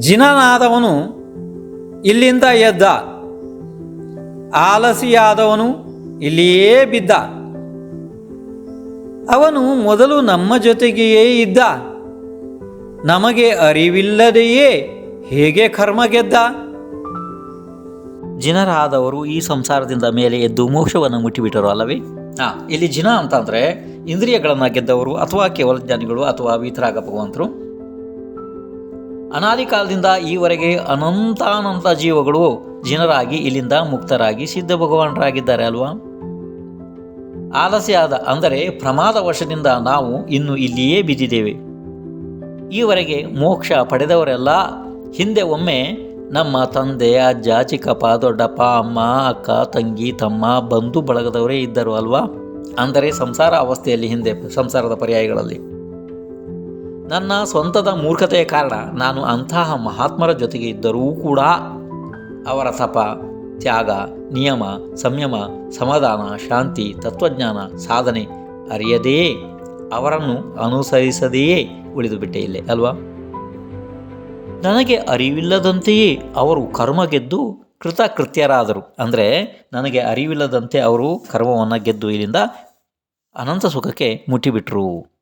ಜಿನನಾದವನು ಇಲ್ಲಿಂದ ಎದ್ದ. ಆಲಸಿಯಾದವನು ಇಲ್ಲಿಯೇ ಬಿದ್ದ. ಅವನು ಮೊದಲು ನಮ್ಮ ಜೊತೆಗೆಯೇ ಇದ್ದ. ನಮಗೆ ಅರಿವಿಲ್ಲದೆಯೇ ಹೇಗೆ ಕರ್ಮ ಗೆದ್ದ? ಜಿನರಾದವರು ಈ ಸಂಸಾರದಿಂದ ಮೇಲೆ ಎದ್ದು ಮೋಕ್ಷವನ್ನು ಮುಟ್ಟಿಬಿಟ್ಟರು ಅಲ್ಲವೇ? ಹಾ ಇಲ್ಲಿ ಜಿನ ಅಂತಂದರೆ ಇಂದ್ರಿಯಗಳನ್ನು ಗೆದ್ದವರು ಅಥವಾ ಕೇವಲ ಜ್ಞಾನಿಗಳು ಅಥವಾ ವೀತರಾಗ ಭಗವಂತರು ಅನಾದಿ ಕಾಲದಿಂದ ಈವರೆಗೆ ಅನಂತಾನಂತ ಜೀವಗಳು ಜಿನರಾಗಿ ಇಲ್ಲಿಂದ ಮುಕ್ತರಾಗಿ ಸಿದ್ಧ ಭಗವಾನರಾಗಿದ್ದಾರೆ ಅಲ್ವಾ? ಆಲಸ್ಯಾದ ಅಂದರೆ ಪ್ರಮಾದ ವಶದಿಂದ ನಾವು ಇನ್ನು ಇಲ್ಲಿಯೇ ಬಿದ್ದಿದ್ದೇವೆ. ಈವರೆಗೆ ಮೋಕ್ಷ ಪಡೆದವರೆಲ್ಲ ಹಿಂದೆ ಒಮ್ಮೆ ನಮ್ಮ ತಂದೆ, ಅಜ್ಜ, ಚಿಕ್ಕಪ್ಪ, ದೊಡ್ಡಪ್ಪ, ಅಮ್ಮ, ಅಕ್ಕ, ತಂಗಿ, ತಮ್ಮ ಬಂಧು ಬಳಗದವರೇ ಇದ್ದರು ಅಲ್ವಾ? ಅಂದರೆ ಸಂಸಾರ ಅವಸ್ಥೆಯಲ್ಲಿ ಹಿಂದೆ, ಸಂಸಾರದ ಪರ್ಯಾಯಗಳಲ್ಲಿ. ನನ್ನ ಸ್ವಂತದ ಮೂರ್ಖತೆಯ ಕಾರಣ ನಾನು ಅಂತಹ ಮಹಾತ್ಮರ ಜೊತೆಗೆ ಇದ್ದರೂ ಕೂಡ ಅವರ ತಪ, ತ್ಯಾಗ, ನಿಯಮ, ಸಂಯಮ, ಸಮಾಧಾನ, ಶಾಂತಿ, ತತ್ವಜ್ಞಾನ, ಸಾಧನೆ ಅರಿಯದೇ, ಅವರನ್ನು ಅನುಸರಿಸದೆಯೇ ಉಳಿದು ಬಿಟ್ಟೆ ಇಲ್ಲೇ, ಅಲ್ವಾ? ನನಗೆ ಅರಿವಿಲ್ಲದಂತೆಯೇ ಅವರು ಕರ್ಮ ಗೆದ್ದು ಕೃತಕೃತ್ಯರಾದರು. ಅಂದರೆ ನನಗೆ ಅರಿವಿಲ್ಲದಂತೆ ಅವರು ಕರ್ಮವನ್ನು ಗೆದ್ದು ಇಲ್ಲಿಂದ ಅನಂತ ಸುಖಕ್ಕೆ ಮುಟ್ಟಿಬಿಟ್ರು.